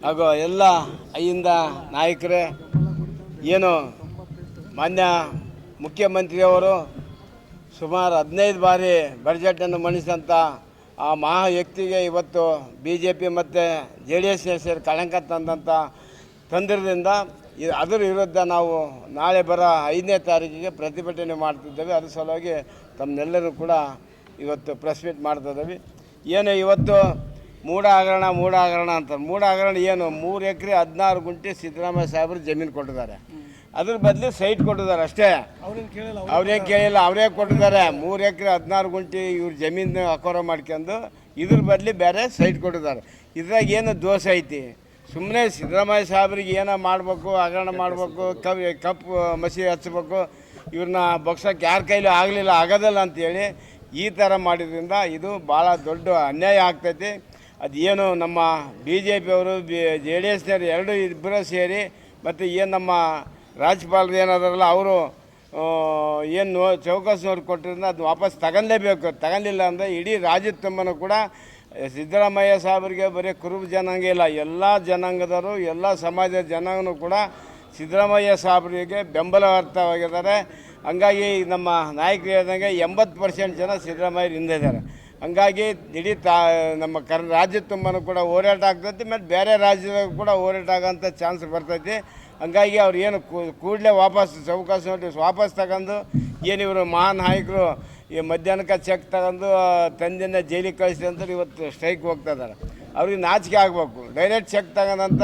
ಹಾಗೂ ಎಲ್ಲ ಅಯ್ಯಿಂದ ನಾಯಕರೇ, ಏನು ಮಾನ್ಯ ಮುಖ್ಯಮಂತ್ರಿಯವರು ಸುಮಾರು ಹದಿನೈದು ಬಾರಿ ಬಜೆಟನ್ನು ಮಂಡಿಸಿದಂಥ ಆ ಮಹಾ ವ್ಯಕ್ತಿಗೆ ಇವತ್ತು ಬಿ ಜೆ ಪಿ ಮತ್ತು ಜೆ ಡಿ ಎಸ್ ಸೇರಿ ಕಳಂಕ ತಂದಂಥ ತಂದಿರದಿಂದ ಅದರ ವಿರುದ್ಧ ನಾವು ನಾಳೆ ಬರೋ ಐದನೇ ತಾರೀಕಿಗೆ ಪ್ರತಿಭಟನೆ ಮಾಡ್ತಿದ್ದೇವೆ. ಅದ್ರ ಸಲುವಾಗಿ ತಮ್ಮನ್ನೆಲ್ಲರೂ ಕೂಡ ಇವತ್ತು ಪ್ರೆಸ್ ಮೀಟ್ ಮಾಡ್ತಿದ್ದೇವೆ ಏನು ಇವತ್ತು ಮೂಡ ಹಗರಣ ಮೂಡ ಹಗರಣ ಅಂತ. ಮೂಡ ಹಗರಣ ಏನು? ಮೂರು ಎಕರೆ ಹದಿನಾರು ಗುಂಟೆ ಸಿದ್ದರಾಮಯ್ಯ ಸಾಹೇಬರು ಜಮೀನು ಕೊಟ್ಟಿದ್ದಾರೆ. ಅದ್ರ ಬದಲು ಸೈಟ್ ಕೊಟ್ಟಿದ್ದಾರೆ ಅಷ್ಟೇ. ಅವ್ರೇನು ಕೇಳಿಲ್ಲ ಅವರೇ ಕೊಟ್ಟಿದ್ದಾರೆ. ಮೂರು ಎಕರೆ ಹದಿನಾರು ಗುಂಟೆ ಇವ್ರ ಜಮೀನು ಅಕೋರ ಮಾಡ್ಕೊಂಡು ಇದ್ರ ಬದಲು ಬೇರೆ ಸೈಟ್ ಕೊಟ್ಟಿದ್ದಾರೆ. ಇದ್ರಾಗ ಏನು ದೋಷ ಐತಿ? ಸುಮ್ಮನೆ ಸಿದ್ದರಾಮಯ್ಯ ಸಾಹೇಬ್ರಿಗೆ ಏನೋ ಮಾಡಬೇಕು ಹಗರಣ ಮಾಡಬೇಕು ಕಪ್ ಕಪ್ಪು ಮಸಿ ಹಚ್ಚಬೇಕು ಇವ್ರನ್ನ ಬಗ್ಸೋಕ್ಕೆ ಯಾರ ಕೈಲೂ ಆಗಲಿಲ್ಲ ಆಗೋದಲ್ಲ ಅಂತೇಳಿ ಈ ಥರ ಮಾಡಿದ್ರಿಂದ ಇದು ಭಾಳ ದೊಡ್ಡ ಅನ್ಯಾಯ ಆಗ್ತೈತಿ. ಅದೇನು ನಮ್ಮ ಬಿ ಜೆ ಪಿಯವರು ಬಿ, ಜೆ ಡಿ ಎಸ್ನವರು ಎರಡು ಇಬ್ಬರು ಸೇರಿ, ಮತ್ತು ಏನು ನಮ್ಮ ರಾಜ್ಯಪಾಲರು ಏನಾದಾರಲ್ಲ, ಅವರು ಏನು ಚೌಕಸ್ನವ್ರು ಕೊಟ್ಟಿರೋದನ್ನ ಅದು ವಾಪಸ್ ತಗೊಳ್ಳೇಬೇಕು ತಗೊಂಡಿಲ್ಲ ಅಂದರೆ ಇಡೀ ರಾಜ್ಯದ ತುಂಬನೂ ಕೂಡ ಸಿದ್ದರಾಮಯ್ಯ ಸಾಹೇಬರಿಗೆ ಬರೀ ಕುರುಬ ಜನಾಂಗ ಇಲ್ಲ. ಎಲ್ಲ ಜನಾಂಗದವರು, ಎಲ್ಲ ಸಮಾಜದ ಜನಾಂಗನೂ ಕೂಡ ಸಿದ್ದರಾಮಯ್ಯ ಸಾಹೇಬರಿಗೆ ಬೆಂಬಲಾರ್ಥವಾಗಿದ್ದಾರೆ ಹಂಗಾಗಿ ನಮ್ಮ ನಾಯಕರು ಹೇಳ್ದಂಗೆ ಎಂಬತ್ತು ಪರ್ಸೆಂಟ್ ಜನ ಸಿದ್ದರಾಮಯ್ಯ ಹಿಂದೆ ಇದ್ದಾರೆ. ಹಂಗಾಗಿ ಇಡೀ ತಾ, ನಮ್ಮ ಕರ್, ರಾಜ್ಯ ತುಂಬನೂ ಕೂಡ ಹೋರಾಟ ಆಗ್ತೈತಿ ಮತ್ತು ಬೇರೆ ರಾಜ್ಯದಾಗ ಕೂಡ ಹೋರಾಟ ಆಗೋಂಥ ಚಾನ್ಸ್ ಬರ್ತೈತಿ. ಹಂಗಾಗಿ ಅವ್ರು ಏನು ಕೂಡಲೇ ವಾಪಸ್ ಚೌಕಾಸಿ ನೋಟಿಸ್ ವಾಪಸ್ ತಗೊಂಡು ಏನು ಇವರು ಮಹಾನ್ ನಾಯಕರು ಈ ಮಧ್ಯಾಹ್ನಕ್ಕೆ ಚೆಕ್ ತಗೊಂಡು ತಂದಿನ ಜೈಲಿಗೆ ಕಳಿಸಿ ಅಂದ್ರೆ ಇವತ್ತು ಸ್ಟ್ರೈಕ್ ಹೋಗ್ತಾ ಇದ್ದಾರೆ ಅವ್ರಿಗೆ ನಾಚಿಕೆ ಆಗಬೇಕು. ಡೈರೆಕ್ಟ್ ಚೆಕ್ ತಗೊಂಡಂಥ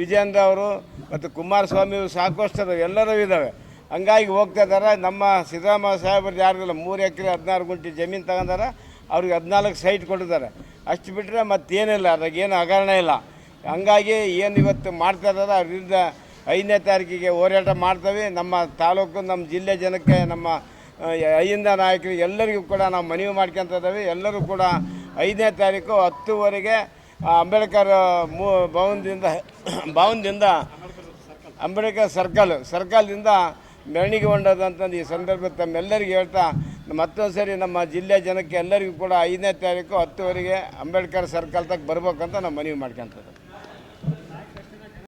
ವಿಜಯೇಂದ್ರ ಅವರು ಮತ್ತು ಕುಮಾರಸ್ವಾಮಿ ಸಾಕಷ್ಟು ಎಲ್ಲರೂ ಇದ್ದಾವೆ ಹಂಗಾಗಿ ಹೋಗ್ತಾ ಇದ್ದಾರೆ ನಮ್ಮ ಸಿದ್ದರಾಮಯ್ಯ ಸಾಹೇಬರು ಯಾರಿಲ್ಲ ಮೂರು ಎಕರೆ ಹದಿನಾರು ಗುಂಟೆ ಜಮೀನು ತಗೊಂಡಾರೆ. ಅವ್ರಿಗೆ ಹದಿನಾಲ್ಕು ಸೈಟ್ ಕೊಟ್ಟಿದ್ದಾರೆ. ಅಷ್ಟು ಬಿಟ್ಟರೆ ಮತ್ತೇನಿಲ್ಲ ಅದ್ರಾಗೇನು ಹಗರಣ ಇಲ್ಲ. ಹಂಗಾಗಿ ಏನು ಇವತ್ತು ಮಾಡ್ತಾ ಇದ್ದಾರೆ ಅವ್ರ ವಿರುದ್ಧ ಐದನೇ ತಾರೀಕಿಗೆ ಹೋರಾಟ ಮಾಡ್ತೇವೆ. ನಮ್ಮ ತಾಲೂಕು, ನಮ್ಮ ಜಿಲ್ಲೆ ಜನಕ್ಕೆ, ನಮ್ಮ ಅಹಿಂದ ನಾಯಕರಿಗೆ ಎಲ್ಲರಿಗೂ ಕೂಡ ನಾವು ಮನವಿ ಮಾಡ್ಕೊತ ಇದ್ದೇವೆ ಎಲ್ಲರೂ ಕೂಡ ಐದನೇ ತಾರೀಕು ಹತ್ತುವರೆಗೆ ಅಂಬೇಡ್ಕರ್, ಮೂ, ಭವನದಿಂದ ಭವನದಿಂದ, ಅಂಬೇಡ್ಕರ್ ಸರ್ಕಲ್, ಸರ್ಕಲ್ದಿಂದ ಮೆರವಣಿಗೆ ಈ ಸಂದರ್ಭ ತಮ್ಮೆಲ್ಲರಿಗೂ ಹೇಳ್ತಾ, ಮತ್ತೊಂದು ಸರಿ ನಮ್ಮ ಜಿಲ್ಲೆ ಜನಕ್ಕೆ ಎಲ್ಲರಿಗೂ ಕೂಡ ಐದನೇ ತಾರೀಕು ಹತ್ತುವರೆಗೆ ಅಂಬೇಡ್ಕರ್ ಸರ್ಕಲ್ ತಕ್ಕ ಬರ್ಬೇಕಂತ ನಾವು ಮನವಿ ಮಾಡ್ಕೊತ